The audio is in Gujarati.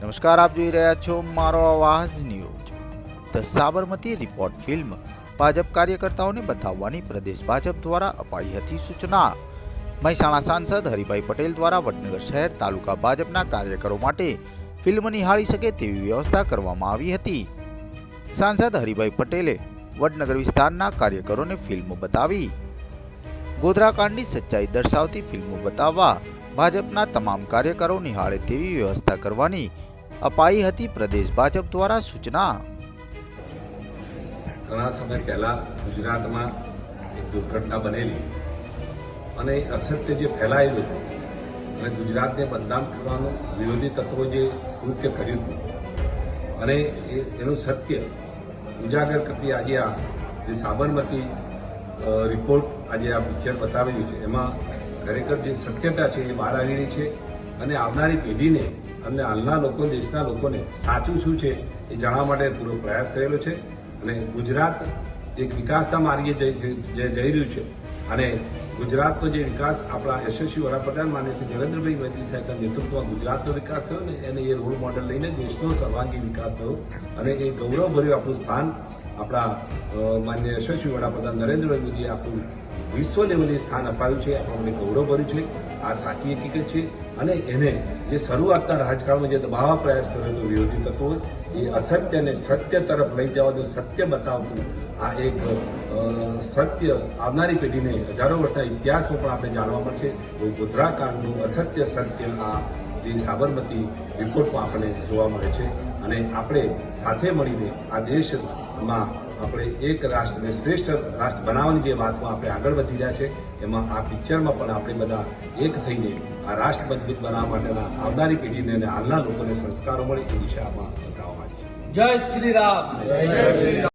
નમસ્કાર, આપ જોઈ રહ્યા છો મારો અવાજ news. The Sabarmati report film Bhajap કાર્યકર્તાઓને બતાવવાની પ્રદેશ ભાજપ દ્વારા અપાઈ હતી સૂચના. મહેસાણા સાંસદ હરિભાઈ પટેલ દ્વારા વડનગર શહેર તાલુકા ભાજપના કાર્યકરો માટે ફિલ્મ નિહાળી શકે તેવી વ્યવસ્થા કરવામાં આવી હતી. સાંસદ હરિભાઈ પટેલે વડનગર વિસ્તારના કાર્યકરોને ફિલ્મ બતાવી. ગોધરાકાંડની સચ્ચાઈ દર્શાવતી ફિલ્મો બતાવવા ભાજપના તમામ કાર્યકરો નિહાળે તેવી વ્યવસ્થા કરવાની અપાઈ હતી પ્રદેશ ભાજપ દ્વારા સૂચના. ઘણા સમય પહેલા ગુજરાતમાં એક દુર્ઘટના બનેલી અને અસત્ય જે ફેલાયેલું હતું અને ગુજરાતને બદનામ કરવાનું વિરોધી તત્વો જે કૃત્ય કર્યું હતું અને એનું સત્ય ઉજાગર કરતી આજે આ જે સાબરમતી રિપોર્ટ આજે આ પિક્ચર બતાવેલું છે, એમાં ખરેખર જે સત્યતા છે એ બહાર આવી રહી છે અને આવનારી પેઢીને અને હાલના લોકો, દેશના લોકોને સાચું શું છે એ જાણવા માટે પૂરો પ્રયાસ થયેલો છે. અને ગુજરાત એક વિકાસના માર્ગે જઈ જઈ- રહ્યું છે. અને ગુજરાતનો જે વિકાસ આપણા યશસ્વી વડાપ્રધાન માને છે નરેન્દ્રભાઈ મોદી સાહેબના નેતૃત્વમાં ગુજરાતનો વિકાસ થયો ને એને એ રોલ મોડેલ લઈને દેશનો સર્વાંગી વિકાસ થયો અને એ ગૌરવભર્યું આપણું સ્થાન આપણા માન્ય યશસ્વી વડાપ્રધાન નરેન્દ્રભાઈ મોદીએ આપણું વિશ્વ લેવલે સ્થાન અપાયું છે આપણને ગૌરવ ભર્યું છે. આ સાચી હકીકત છે. અને એને જે શરૂઆતના રાજકારણમાં જે દબાવવા પ્રયાસ કર્યો હતો વિરોધી તત્વો એ અસત્યને સત્ય તરફ લઈ જવાનું, સત્ય બતાવતું આ એક સત્ય આવનારી પેઢીને હજારો વર્ષના ઇતિહાસમાં પણ આપણે જાણવા મળશે એવું ગોધરાકાંડનું અસત્ય સત્ય આ જે સાબરમતી રિપોર્ટમાં આપણને જોવા મળે છે. અને આપણે સાથે મળીને આ દેશમાં આપણે એક રાષ્ટ્રને શ્રેષ્ઠ રાષ્ટ્ર બનાવવાની જે વાતમાં આપણે આગળ વધી રહ્યા છે એમાં આ પિક્ચરમાં પણ આપણે બધા એક થઈને આ રાષ્ટ્ર મજબૂત બનાવવા માટેના આવનારી પેઢીને અને હાલના લોકોને સંસ્કારો મળે એ દિશામાં બતાવવા માંગીએ રામ. જય શ્રી રામ.